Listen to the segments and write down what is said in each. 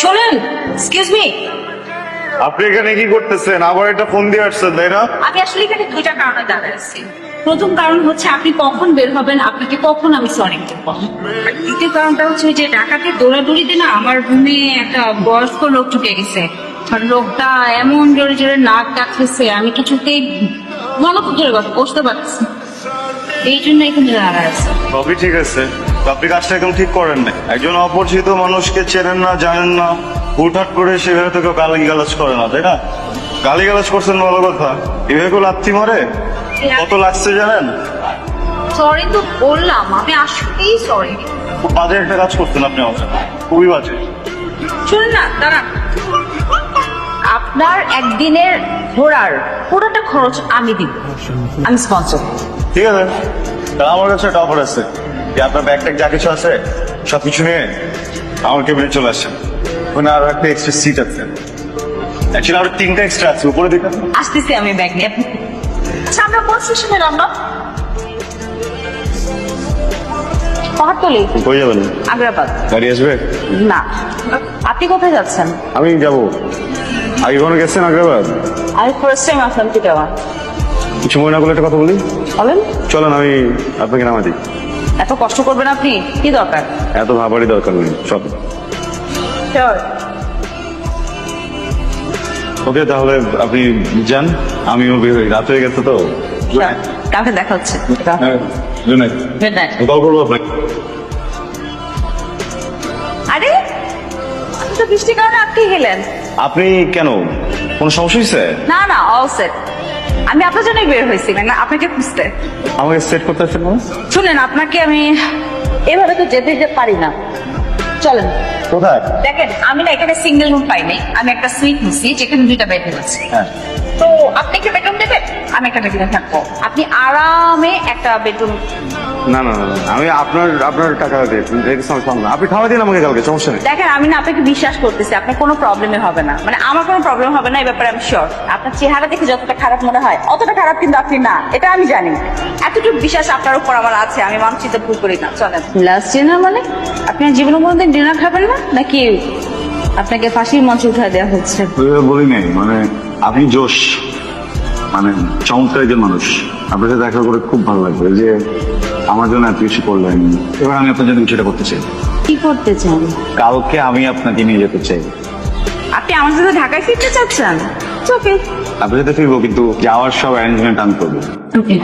শোনেন excuse me আপনি এখানে কি করতেছেন? আবার একটা ফোন দিয়ে আসছেন তাই না? আমি আসলে এখানে দুইটা কারণে দাঁড়াচ্ছি প্রথম কারণ হচ্ছে আপনি কখন বের হবেন আপনাকে কখন আমি সরি দেবো দ্বিতীয় কারণটা হচ্ছে যে ডাকাতের দৌড়াদৌড়িতে না আমার রুমে একটা বয়স্ক লোক ঢুকে গেছে। লোকটা এমন জোরে জোরে নাক ডাকতেছে আমি কিছুতেই মনে কথা বসতে পারছি এই জন্য এখানে দাঁড়া আছে। সবই ঠিক আছে। আপনি কাজটা একদম ঠিক করেন না একজন অপরিচিত মানুষকে চেনেন না জানেন না হুটহাট করে সেভাবে তো কেউ গালি গালাজ করে না তাই না? গালি গালাজ করছেন ভালো কথা। এভাবে কেউ লাথি মারে? কত লাগছে জানেন? সরি তো বললাম আমি আসলেই সরি খুব বাজে একটা কাজ করছেন আপনি আমার সাথে। খুবই বাজে। শুনুন না দাঁড়ান। আপনার একদিনের ঘোরার পুরোটা খরচ আমি দিব। আমি স্পন্সর ঠিক আছে। তাহলে আমার কাছে একটা অফার আছে। যে আপনার ব্যাগ ট্যাগ যা কিছু আছে সব কিছু নিয়ে আমার কেবিনে চলে আসছেন ওখানে আরও একটা এক্সট্রা সিট আছে। অ্যাকচুয়ালি আরও তিনটা এক্সট্রা আছে উপরে দিকে। আসতেছি আমি ব্যাগ নিয়ে। আমরা কোন স্টেশনে নামলাম পাহাড়তলি হয়ে যাবেন? আগ্রাবাদ। গাড়ি আসবে? না। আপনি কোথায় যাচ্ছেন? আমি যাব। আগে কোনো গেছেন আগ্রাবাদ? আমি ফার্স্ট টাইম আসলাম চিটাওয়া কিছু মনে করলে একটা কথা বলি। বলেন। চলেন আমি আপনাকে নামা দিই। এত কষ্ট করবেন আপনি? কি দরকার? এত ভাবারই দরকার নেই সব। ওকে তাহলে আপনি যান আমিও বের হই। রাত হয়ে গেছে তো। কালকে দেখা হচ্ছে। হ্যাঁ জুনাই কল করব আপনাকে। আরে আপনি তো বৃষ্টির কারণে আটকে গেলেন। আপনি কেন? কোনো সমস্যা হয়েছে না না অল সেট আমি আপনার জন্যই বের হয়েছি মানে আপনাকে খুঁজতে। আমাকে সেট করতে আসছেন শুনেন আপনাকে আমি এভাবে তো যেতে যেতে পারি না। চলেন। কোথায়? দেখেন আমি না এখানে সিঙ্গেল রুম পাইনি নাই আমি একটা সুইট নিছি যেখানে দুইটা বেড আছে। হ্যাঁ। তো আপনি কি বেডরুম দেবেন আমি একটা বেডরুমে থাকব। আপনি আরামে একটা বেডরুম না না না না, আমি আপনার আপনার টাকা দিয়ে আপনি খাওয়া দিন আমাকে কালকে সমস্যা নেই। দেখেন আমি না আপনাকে বিশ্বাস করতেছি আপনার কোনো প্রবলেমে হবে না। মানে আমার কোনো প্রবলেম হবে না এই ব্যাপারে আমি শিওর আপনার চেহারা দেখে যতটা খারাপ মনে হয় অতটা খারাপ কিন্তু আপনি না এটা আমি জানি। এতটুকু বিশ্বাস আপনার উপর আমার আছে আমি মানসিত ভুল করি না চলেন। লাস্ট ডিনার মানে? আপনি জীবনে কোনোদিন ডিনার খাবেন না? নাকি আপনাকে ফাঁসির মঞ্চে উঠা দেওয়া হচ্ছে? বলি নাই মানে আপনি জোশ মানে চমৎকার একজন মানুষ। আপনার সাথে দেখা করে খুব ভালো লাগবে যে আমার জন্য এত কিছু করলেন। এবার আমি আপনার জন্য কিছুটা করতে চাই। কি করতে চান? কালকে আমি আপনাকে নিয়ে যেতে চাই। আপনি আমার সাথে ঢাকায় ফিরতে চাচ্ছেন? ওকে আপনার সাথে ফিরবো কিন্তু যাওয়ার সব অ্যারেঞ্জমেন্ট আমি করব। ওকে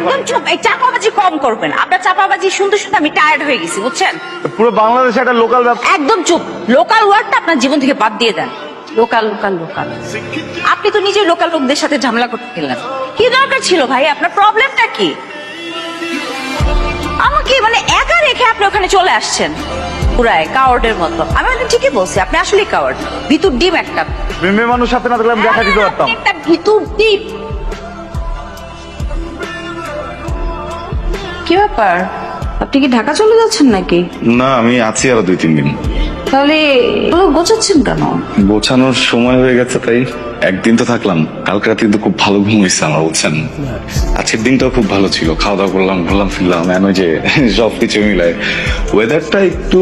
একদম চুপ এই চাপাবাজি কম করবেন। আপনার চাপাবাজি শুনতে শুনতে আমি টায়ার্ড হয়ে গেছি বুঝছেন? পুরো বাংলাদেশে একটা লোকাল ব্যাপার একদম চুপ। লোকাল ওয়ার্ডটা আপনার জীবন থেকে বাদ দিয়ে দেন। লোকাল লোকাল লোকাল আপনি তো নিজে লোকাল লোকদের সাথে ঝামেলা করতে গেলেন। কি দরকার ছিল ভাই? আপনার প্রবলেমটা কি? আমাকে মানে একা রেখে আপনি ওখানে চলে আসছেন? পুরাই কাওয়ার্ডের মতো। আমি ঠিকই বলছি আপনি আসলে কাওয়ার্ড ভিতর ডিম একটা। মেয়ে মানুষ সাথে না থাকলে আমি দেখা দিতে পারতাম। একটা ভিতর ডিম। কি ব্যাপার? আপনি কি ঢাকা চলে যাচ্ছেন নাকি? না আমি আছি আরও দুই তিন দিন। তাহলে এগুলো গোছাচ্ছেন কেন? গোছানোর সময় হয়ে গেছে তাই একদিন তো থাকলাম। কালকে রাতে কিন্তু খুব ভালো ঘুম হয়েছে আমার বুঝছেন? আজকের দিনটাও খুব ভালো ছিল। খাওয়া দাওয়া করলাম ঘুরলাম ফিরলাম এমন যে সব কিছু মিলায়। ওয়েদারটা একটু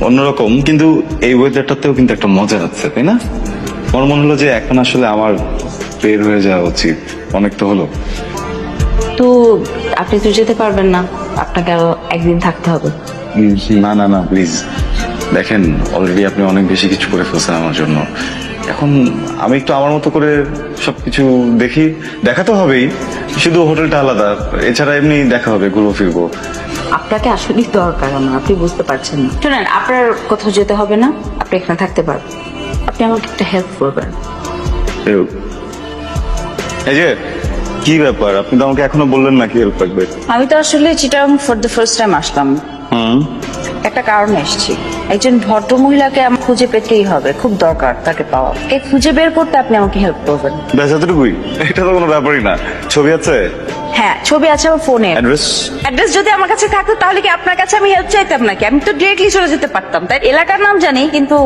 অন্যরকম কিন্তু এই ওয়েদারটাতেও কিন্তু একটা মজা আছে তাই না? আমার মনে হলো যে এখন আসলে আমার বের হয়ে যাওয়া উচিত। অনেক তো হলো। তো আপনি তো যেতে পারবেন না। আপনাকে আরও একদিন থাকতে হবে। না না না প্লিজ দেখেন অলরেডি আপনি অনেক বেশি কিছু করে ফেলছেন আমার জন্য। এখন আমি একটু আমার মতো করে সবকিছু দেখি। দেখা তো হবেই শুধু হোটেলটা আলাদা। এছাড়া এমনি দেখা হবে ঘুরবো ফিরবো। আপনাকে আসলেই দরকার আমার আপনি বুঝতে পারছেন না। শুনেন আপনার কোথাও যেতে হবে না আপনি এখানে থাকতে পারবেন। আপনি আমাকে একটা হেল্প করবেন। এই এই যে কি ব্যাপার? আপনি তো আমাকে এখনও বললেন না কি হেল্প লাগবে। আমি তো আসলে Chittagong for the first time আসলাম। হুম। একটা কারণে এসেছি। একজন ভদ্র মহিলাকে আমার খুঁজে পেতেই হবে খুব দরকার তাকে পাওয়া। এ খুঁজে বের করতে আপনি আমাকে হেল্প করবেন। ব্যাস এতটুকুই। এটা তো কোনো ব্যাপারই না। ছবি আছে? হ্যাঁ ছবি আছে আমার ফোনে অ্যাড্রেস অ্যাড্রেস যদি আমার কাছে থাকতো তাহলে কি আপনার কাছে আমি হেল্প চাইতাম নাকি? আমি তো ডিরেক্টলি চলে যেতে পারতাম। তাই এলাকার নাম জানি কিন্তু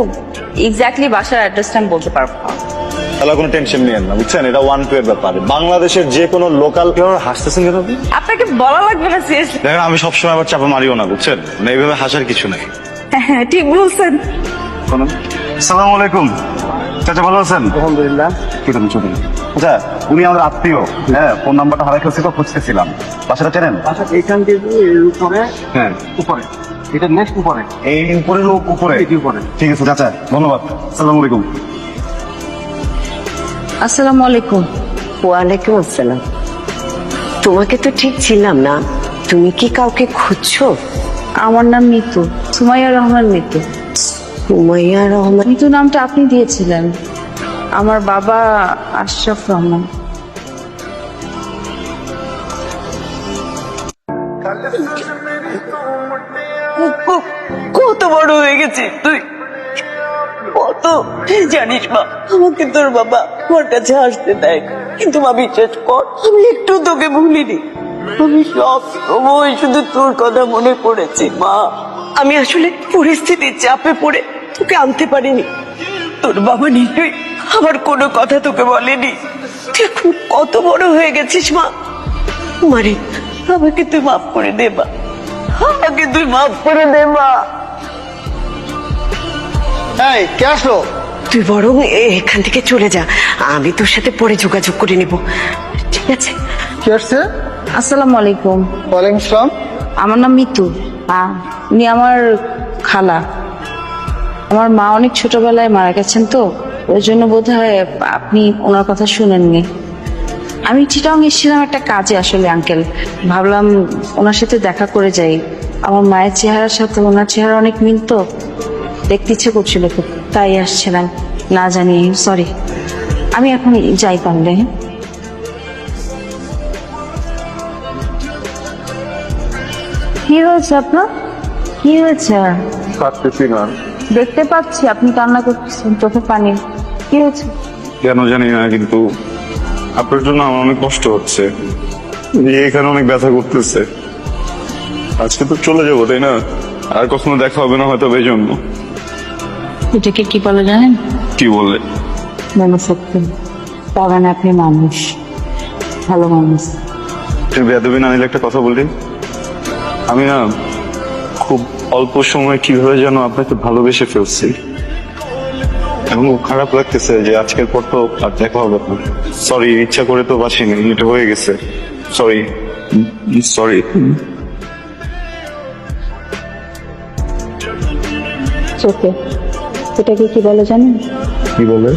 এক্স্যাক্টলি বাসার অ্যাড্রেসটা আমি বলতে পারব না। তাহলে কোনো টেনশন নিয়েন না বুঝছেন? এটা ওয়ান টু এর ব্যাপার। বাংলাদেশের যে কোনো লোকাল হাসতেছেন কেন আপনি? আপনাকে বলা লাগবে না সিরিয়াসলি দেখেন আমি সবসময় আবার চাপা মারিও না বুঝছেন? মানে এইভাবে হাসার কিছু নেই। হ্যাঁ ঠিক বলছেন। সালাম আলাইকুম। চাচা ভালো আছেন? আলহামদুলিল্লাহ। কি করুন ছবি আচ্ছা উনি আমাদের আত্মীয় হ্যাঁ ফোন নাম্বারটা হারাই ফেলছি তো খুঁজতেছিলাম। বাসাটা চেনেন? আচ্ছা এইখান থেকে এর উপরে হ্যাঁ। উপরে। এটা নেক্সট উপরে। এই উপরে? লোক উপরে। ঠিক আছে চাচা ধন্যবাদ। সালাম আলাইকুম। আসসালামু আলাইকুম। ওয়ালাইকুম আসসালাম। তোমাকে তো ঠিক ছিলাম না। তুমি কি কাউকে খুঁজছো? আমার নাম মিতু সুমাইয়া রহমান মিতু। সুমাইয়া রহমান? মিতু নামটা আপনি দিয়েছিলেন। আমার বাবা আশরাফ রহমান। কত বড় হয়ে গেছে। তুই কত জানিস মা আমাকে তোর বাবা ওর কাছে আসতে দেয়। কিন্তু মা, বিশ্বাস কর, আমি একটু তোকে ভুলিনি। আমি সব সময় শুধু তোর কথা মনে পড়েছি, মা। আমি আসলে পরিস্থিতির চাপে পড়ে তোকে আনতে পারিনি। তোর বাবা নিশ্চয়ই আমার কোনো কথা তোকে বলেনি। তুই এখন কত বড় হয়ে গেছিস, মা। মারে, আমাকে তুই মাফ করে দে, মা। আমাকে তুই মাফ করে দে, মা। এই, কে আসলো? তুই বরং এ- এখান থেকে চলে যা। আমি তোর সাথে পরে যোগাযোগ করে নেব। ঠিক আছে? কে আসছে? আসসালামু আলাইকুম। ওয়ালাইকুম আসসালাম। আমার নাম মিতু। আহ, উনি আমার খালা। আমার মা অনেক ছোটবেলায় মারা গেছেন তো। ওই জন্য বোধ হয় আপনি ওনার কথা শুনেননি। আমি চিটাং এসেছিলাম একটা কাজে আসলে আঙ্কেল। ভাবলাম ওনার সাথে দেখা করে যাই। আমার মায়ের চেহারার সাথে ওনার চেহারা অনেক মিল তো। দেখতে ইচ্ছে করছিল খুব। তাই আসছিলাম না জানি সরি আমি এখন যাই পারলে? কি হয়েছে আপনার কি হয়েছে? না। দেখতে পাচ্ছি আপনি কান্না করতেছেন চোখে পানি। কি হয়েছে? কেন জানি না কিন্তু আপনার জন্য আমার অনেক কষ্ট হচ্ছে। এখানে অনেক ব্যথা করতেছে। আজকে তো চলে যাব তাই না? আর কখনো দেখা হবে না হয়তো এই জন্য। এটাকে কি বলে জানেন? কি বললে মনুষ্যত্ব। তার মানে আপনি মানুষ ভালো মানুষ। তুই বেদবি না নিলে একটা কথা বলি। আমি না খুব অল্প সময় কীভাবে যেন আপনাকে ভালোবেসে ফেলছি। এবং খারাপ লাগতেছে যে আজকের পর তো আর দেখা হবে না। সরি ইচ্ছা করে তো বাসিনি এটা হয়ে গেছে। সরি সরি চোখে এটাকে কি বলে জানেন? কি বলে?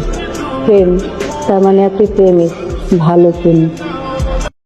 প্রেম। তার মানে আপনি প্রেমিক ভালো প্রেমিক।